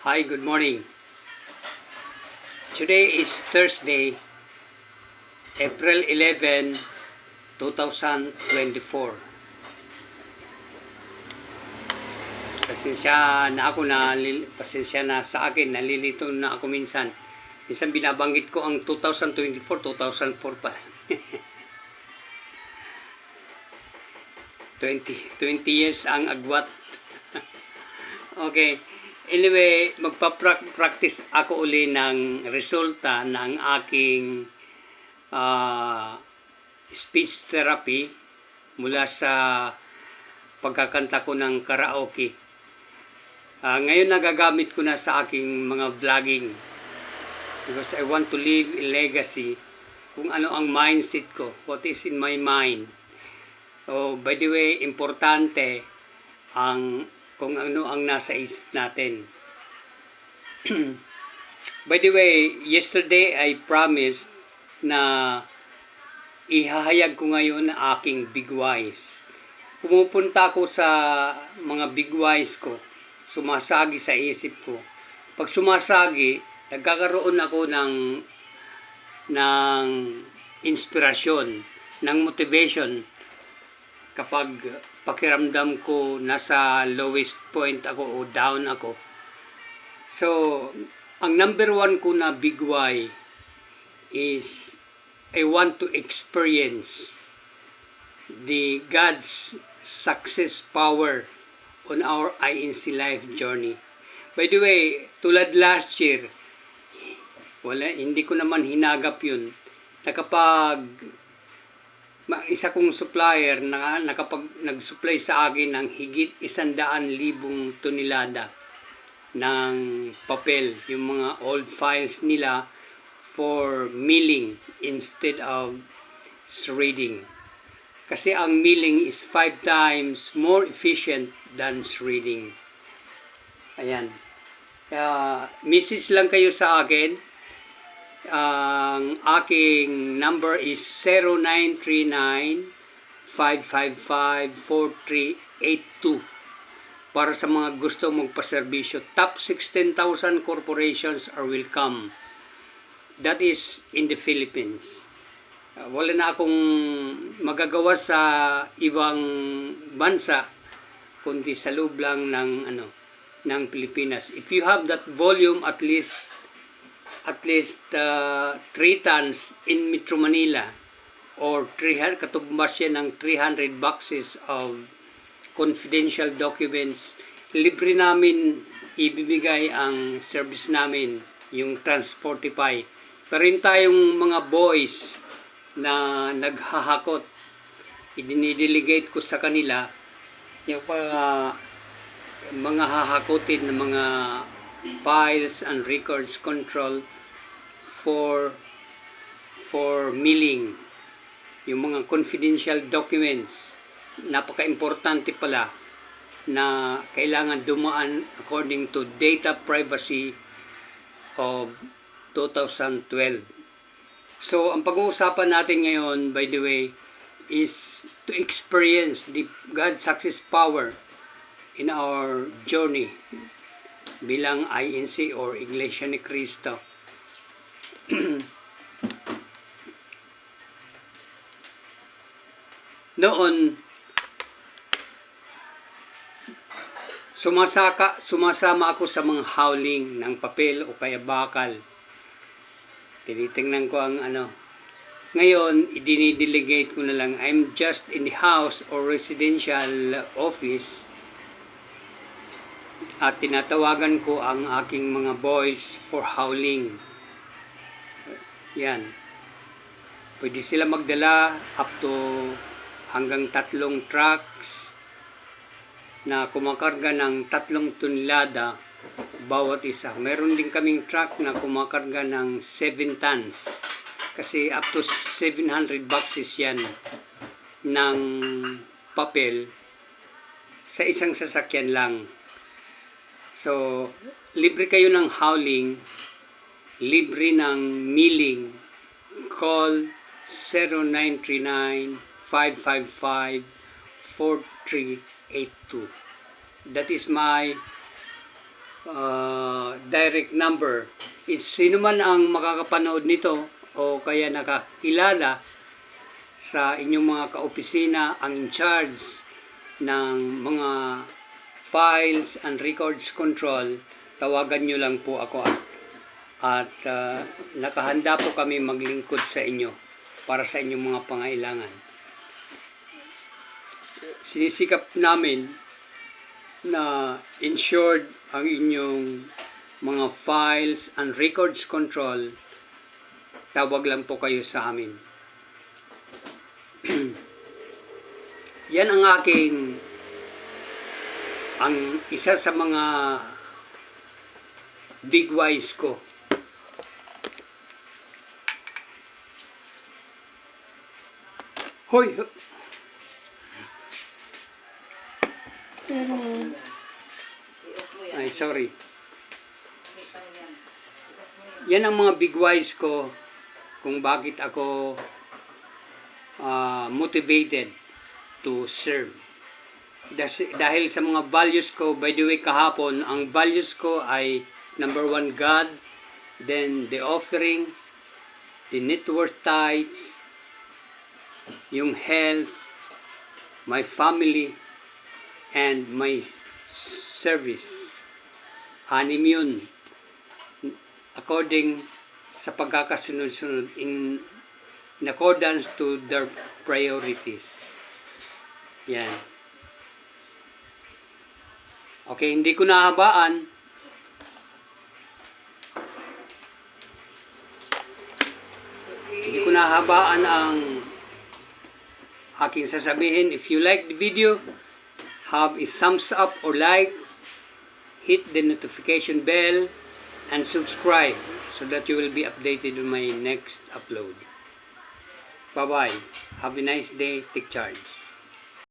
Hi, good morning. Today is Thursday, April 11, 2024. Pasensya na ako na pasensya na sa akin nalilito na ako minsan. Minsan binabanggit ko ang 2024, 2004 pa. 20 20 years ang agwat. okay. Anyway, magpa-practice ako uli ng resulta ng aking uh, speech therapy mula sa pagkakanta ko ng karaoke. Uh, ngayon nagagamit ko na sa aking mga vlogging because I want to leave a legacy kung ano ang mindset ko, what is in my mind. Oh, by the way, importante ang kung ano ang nasa isip natin. By the way, yesterday I promised na ihahayag ko ngayon ang aking big wise. Pumupunta ako sa mga big wise ko, sumasagi sa isip ko. Pag sumasagi, nagkakaroon ako ng ng inspirasyon, ng motivation kapag pakiramdam ko nasa lowest point ako o down ako. So, ang number one ko na big why is I want to experience the God's success power on our INC life journey. By the way, tulad last year, wala, hindi ko naman hinagap yun na kapag isa kong supplier na nakapag nag-supply sa akin ng higit isandaan libong tonelada ng papel, yung mga old files nila for milling instead of shredding. Kasi ang milling is five times more efficient than shredding. Ayan. Kaya, message lang kayo sa akin ang aking number is 0939-555-4382 para sa mga gusto magpaserbisyo. Top 16,000 corporations are welcome. That is in the Philippines. Uh, wala na akong magagawa sa ibang bansa kundi sa loob lang ng ano ng Pilipinas. If you have that volume at least at least uh, 3 tons in Metro Manila or 300, katumbas yan ng 300 boxes of confidential documents. Libre namin ibibigay ang service namin, yung Transportify. Meron tayong mga boys na naghahakot. Idinidelegate ko sa kanila yung mga, mga hahakotin ng mga files and records control for for milling. Yung mga confidential documents napaka-importante pala na kailangan dumaan according to data privacy of 2012 so ang pag-uusapan natin ngayon by the way is to experience the God success power in our journey bilang INC or Iglesia ni Cristo. Noon, sumasaka, sumasama ako sa mga howling ng papel o kaya bakal. Tinitingnan ko ang ano. Ngayon, idinidelegate ko na lang, I'm just in the house or residential office at tinatawagan ko ang aking mga boys for howling. Yan. Pwede sila magdala up to hanggang tatlong trucks na kumakarga ng tatlong tonelada bawat isa. Meron din kaming truck na kumakarga ng 7 tons. Kasi up to 700 boxes yan ng papel sa isang sasakyan lang. So, libre kayo ng howling, libre ng milling. Call 0939-555-4382. That is my uh, direct number. It's sino man ang makakapanood nito o kaya nakakilala sa inyong mga kaopisina ang in charge ng mga files and records control, tawagan nyo lang po ako at, at uh, nakahanda po kami maglingkod sa inyo para sa inyong mga pangailangan. Sinisikap namin na insured ang inyong mga files and records control, tawag lang po kayo sa amin. Yan ang aking ang isa sa mga big wise ko. Hoy! Pero... Ay, sorry. Yan ang mga big wise ko kung bakit ako ah, motivated to serve. Dahil sa mga values ko, by the way, kahapon, ang values ko ay number one, God, then the offerings, the net worth tithes, yung health, my family, and my service. Anim yun. According sa pagkakasunod-sunod in, in accordance to their priorities. Yan. Okay, hindi ko nahabaan. Hindi ko nahabaan ang aking sasabihin. If you like the video, have a thumbs up or like, hit the notification bell, and subscribe so that you will be updated on my next upload. Bye-bye. Have a nice day. Take charge.